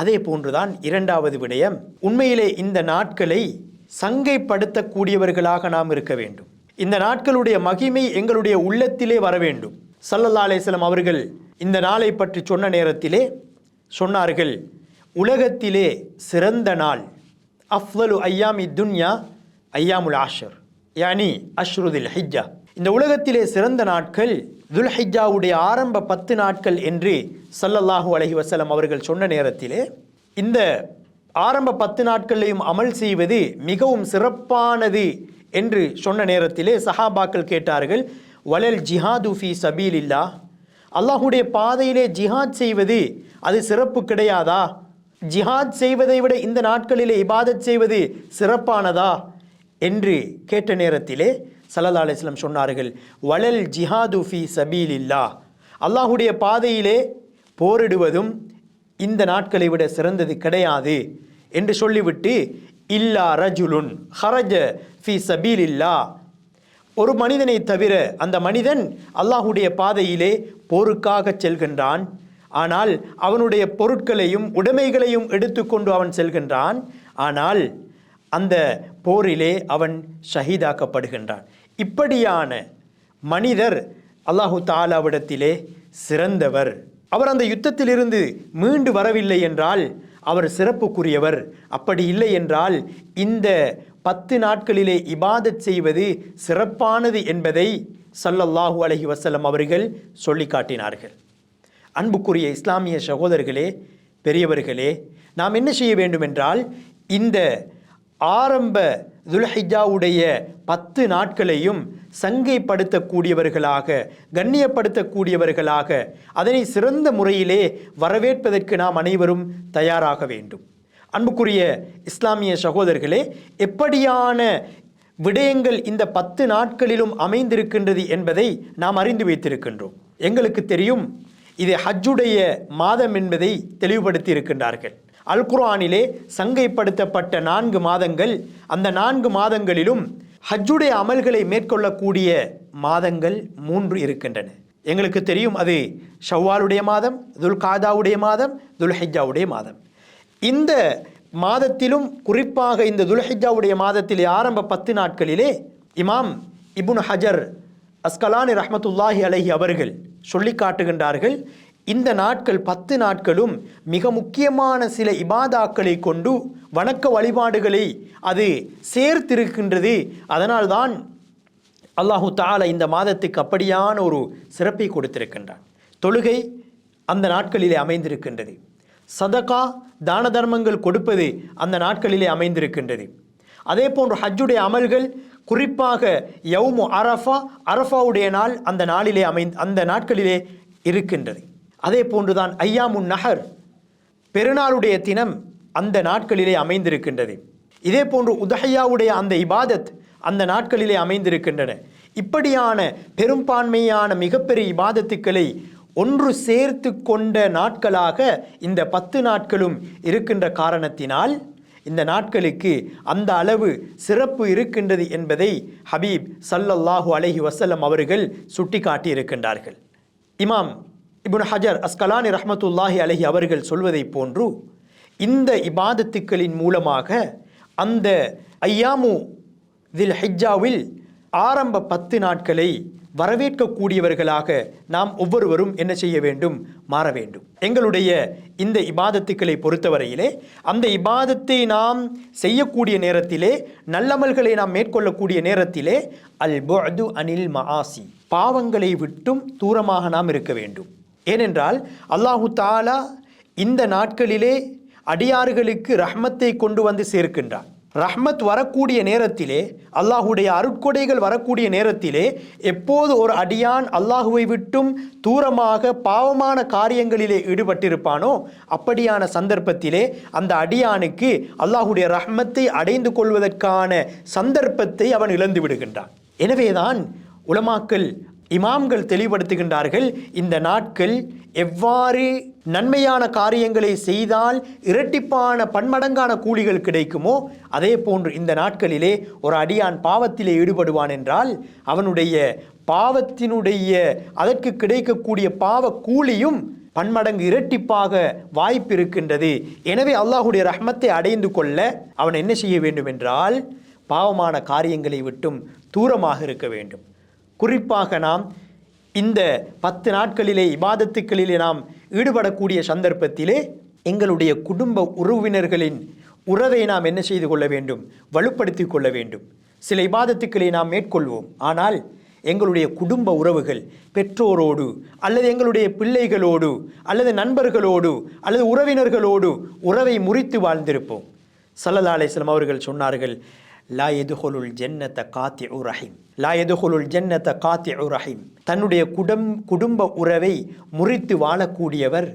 அதே போன்றுதான் இரண்டாவது விடயம் உண்மையிலே இந்த நாட்களை சங்கைப்படுத்தக்கூடியவர்களாக நாம் இருக்க வேண்டும். இந்த நாட்களுடைய மகிமை எங்களுடைய உள்ளத்திலே வர வேண்டும். சல்லல்லா அலேஸ்லம் அவர்கள் இந்த நாளை பற்றி சொன்ன நேரத்திலே சொன்னார்கள் உலகத்திலே சிறந்த நாள் அஃப்லலு ஐயாமி துன்யா ஐயாமுல் ஆஷர் யானி அஷ்ருதில் ஹிஜ்ஜா. இந்த உலகத்திலே சிறந்த நாட்கள் துல்ஹிஜாவுடைய ஆரம்ப பத்து நாட்கள் என்று சல்லல்லாஹு அலஹி வசலம் அவர்கள் சொன்ன நேரத்திலே இந்த ஆரம்ப பத்து நாட்களையும் அமல் செய்வது மிகவும் சிறப்பானது என்று சொன்ன நேரத்திலே சஹாபாக்கள் கேட்டார்கள் வலல் ஜிஹாது ஃபி சபீலில்லா? அல்லாஹுடைய பாதையிலே ஜிஹாத் செய்வது அது சிறப்பு கிடையாதா? ஜிஹாத் செய்வதை விட இந்த நாட்களிலே இபாதத் செய்வது சிறப்பானதா? என்று கேட்ட நேரத்திலே சல்லா அலிஸ்லம் சொன்னார்கள் வலல் ஜிஹாது ஃபி சபீலில்லா அல்லாஹுடைய பாதையிலே போரிடுவதும் இந்த நாட்களை விட சிறந்தது கிடையாது என்று சொல்லிவிட்டு இல்லா ரஜுலுன் ஹரஜ ஃபி சபீலில்லா ஒரு மனிதனை தவிர அந்த மனிதன் அல்லாஹுடைய பாதையிலே போருக்காக செல்கின்றான். ஆனால் அவனுடைய பொருட்களையும் உடைமைகளையும் எடுத்துக்கொண்டு அவன் செல்கின்றான். ஆனால் அந்த போரிலே அவன் ஷஹீதாக்கப்படுகின்றான். இப்படியான மனிதர் அல்லாஹு தாலாவிடத்திலே சிறந்தவர். அவர் அந்த யுத்தத்திலிருந்து மீண்டு வரவில்லை என்றால் அவர் சிறப்புக்குரியவர். அப்படி இல்லை என்றால் இந்த பத்து நாட்களிலே இபாதத் செய்வது சிறப்பானது என்பதை சல்லல்லாஹூ அலஹி வசலம் அவர்கள் சொல்லி காட்டினார்கள் அன்புக்குரிய இஸ்லாமிய சகோதரர்களே பெரியவர்களே நாம் என்ன செய்ய வேண்டும் என்றால் இந்த ஆரம்ப துல்ஹிஜாவுடைய பத்து நாட்களையும் சங்கைப்படுத்தக்கூடியவர்களாக கண்ணியப்படுத்தக்கூடியவர்களாக அதனை சிறந்த முறையிலே வரவேற்பதற்கு நாம் அனைவரும் தயாராக வேண்டும். அன்புக்குரிய இஸ்லாமிய சகோதரர்களே எப்படியான விடயங்கள் இந்த பத்து நாட்களிலும் அமைந்திருக்கின்றது என்பதை நாம் அறிந்து வைத்திருக்கின்றோம். எங்களுக்கு தெரியும் இது ஹஜ்ஜுடைய மாதம் என்பதை தெளிவுபடுத்தி இருக்கின்றார்கள். அல்குரானிலே சங்கைப்படுத்தப்பட்ட நான்கு மாதங்கள் அந்த நான்கு மாதங்களிலும் ஹஜ்ஜுடைய அமல்களை மேற்கொள்ளக்கூடிய மாதங்கள் மூன்று இருக்கின்றன. எங்களுக்கு தெரியும் அது ஷவ்வாலுடைய மாதம் துல் காதாவுடைய மாதம் துல்ஹிஜாவுடைய மாதம். இந்த மாதத்திலும் குறிப்பாக இந்த துல்ஹிஜாவுடைய மாதத்திலே ஆரம்ப பத்து நாட்களிலே இமாம் இபுன் ஹஜர் அஸ்கலானி ரஹமத்துல்லாஹி அலஹி அவர்கள் சொல்லி காட்டுகின்றார்கள் இந்த நாட்கள் பத்து நாட்களும் மிக முக்கியமான சில இபாதாக்களை கொண்டு வணக்க வழிபாடுகளை அது சேர்த்திருக்கின்றது. அதனால்தான் அல்லாஹு தாலா இந்த மாதத்துக்கு அப்படியான ஒரு சிறப்பை கொடுத்திருக்கின்றான். தொழுகை அந்த நாட்களிலே அமைந்திருக்கின்றது. சதகா தான தர்மங்கள் கொடுப்பது அந்த நாட்களிலே அமைந்திருக்கின்றது. அதே போன்று ஹஜ்ஜுடைய அமல்கள் குறிப்பாக யவுமு அரஃபா அரஃபாவுடைய நாள் அந்த நாளிலே அமை அந்த நாட்களிலே இருக்கின்றது. அதே போன்றுதான் ஐயாமுன் நகர் பெருநாளுடைய தினம் அந்த நாட்களிலே அமைந்திருக்கின்றது. இதே போன்று உதஹையாவுடைய அந்த இபாதத் அந்த நாட்களிலே அமைந்திருக்கின்றன. இப்படியான பெரும்பான்மையான மிகப்பெரிய இபாதத்துக்களை ஒன்று சேர்த்து கொண்ட நாட்களாக இந்த பத்து நாட்களும் இருக்கின்ற காரணத்தினால் இந்த நாட்களுக்கு அந்த அளவு சிறப்பு இருக்கின்றது என்பதை ஹபீப் சல்லல்லாஹு அலஹி வசல்லம் அவர்கள் சுட்டி இருக்கின்றார்கள் இமாம் இபுன் ஹஜர் அஸ்கலானி ரஹமத்துல்லாஹி அலஹி அவர்கள் சொல்வதை போன்று இந்த இபாதத்துக்களின் மூலமாக அந்த ஐயாமு தில் ஹிஜாவில் ஆரம்ப பத்து நாட்களை வரவேற்கக்கூடியவர்களாக நாம் ஒவ்வொருவரும் என்ன செய்ய வேண்டும்? மாற வேண்டும். எங்களுடைய இந்த இபாதத்துக்களை பொறுத்தவரையிலே அந்த இபாதத்தை நாம் செய்யக்கூடிய நேரத்திலே நல்லமல்களை நாம் மேற்கொள்ளக்கூடிய நேரத்திலே அல் புஅது அனில் மஆசி பாவங்களை விட்டும் தூரமாக நாம் இருக்க வேண்டும். ஏனென்றால் அல்லாஹு தாலா இந்த நாட்களிலே அடியார்களுக்கு ரஹ்மத்தை கொண்டு வந்து சேர்க்கின்றான். ரஹ்மத் வரக்கூடிய நேரத்திலே அல்லாஹுடைய அருட்கொடைகள் வரக்கூடிய நேரத்திலே எப்போது ஒரு அடியான் அல்லாஹுவை விட்டும் தூரமாக பாவமான காரியங்களிலே ஈடுபட்டிருப்பானோ அப்படியான சந்தர்ப்பத்திலே அந்த அடியானுக்கு அல்லாஹுடைய ரஹ்மத்தை அடைந்து கொள்வதற்கான சந்தர்ப்பத்தை அவன் இழந்து விடுகின்றான். எனவேதான் உலமாக்கல் இமாம்கள் தெளிவுபடுத்துகின்றார்கள் இந்த நாட்கள் எவ்வாறு நன்மையான காரியங்களை செய்தால் இரட்டிப்பான பன்மடங்கான கூலிகள் கிடைக்குமோ அதே போன்று இந்த நாட்களிலே ஒரு அடியான் பாவத்திலே ஈடுபடுவான் என்றால் அவனுடைய பாவத்தினுடைய அதற்கு கிடைக்கக்கூடிய பாவ கூலியும் பன்மடங்கு இரட்டிப்பாக வாய்ப்பு இருக்கின்றது. எனவே அல்லாஹுடைய ரஹ்மத்தை அடைந்து கொள்ள அவன் என்ன செய்ய வேண்டும் என்றால் பாவமான காரியங்களை விட்டும் தூரமாக இருக்க வேண்டும். குறிப்பாக நாம் இந்த பத்து நாட்களிலே இபாதத்துக்களிலே நாம் ஈடுபடக்கூடிய சந்தர்ப்பத்திலே எங்களுடைய குடும்ப உறவினர்களின் உறவை நாம் என்ன செய்து கொள்ள வேண்டும்? வலுப்படுத்தி கொள்ள வேண்டும். சில இபாதத்துக்களை நாம் மேற்கொள்வோம். ஆனால் எங்களுடைய குடும்ப உறவுகள் பெற்றோரோடு அல்லது எங்களுடைய பிள்ளைகளோடு அல்லது நண்பர்களோடு அல்லது உறவினர்களோடு உறவை முறித்து வாழ்ந்திருப்போம். சல்லல்லா அலிஸ்லாம் அவர்கள் சொன்னார்கள் லா எதுகொலுல் ஜென்னத்த காத்தி உரஹிம் லா எதுகொலுல் ஜென்னத்த காத்தி உரஹிம் தன்னுடைய குடம் குடும்ப உறவை முறித்து வாழக்கூடியவர்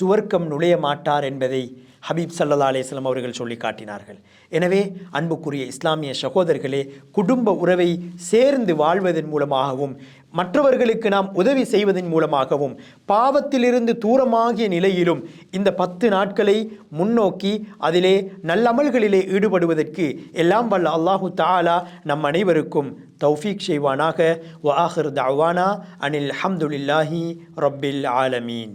சுவர்க்கம் நுழைய மாட்டார் என்பதை ஹபீப் சல்லா அலிஸ்லாம் அவர்கள் சொல்லி காட்டினார்கள். எனவே அன்புக்குரிய இஸ்லாமிய சகோதரர்களே குடும்ப உறவை சேர்ந்து வாழ்வதன் மூலமாகவும் மற்றவர்களுக்கு நாம் உதவி செய்வதன் மூலமாகவும் பாவத்திலிருந்து தூரமாகிய நிலையிலும் இந்த பத்து நாட்களை முன்னோக்கி அதிலே நல்லமல்களிலே ஈடுபடுவதற்கு எல்லாம் வல்ல அல்லாஹு தாலா நம் அனைவருக்கும் தௌஃபீக் செய்வானாக. வ ஆஹிர் தவானா அனில் அஹமதுல்லாஹி ரப்பில் ஆலமீன்.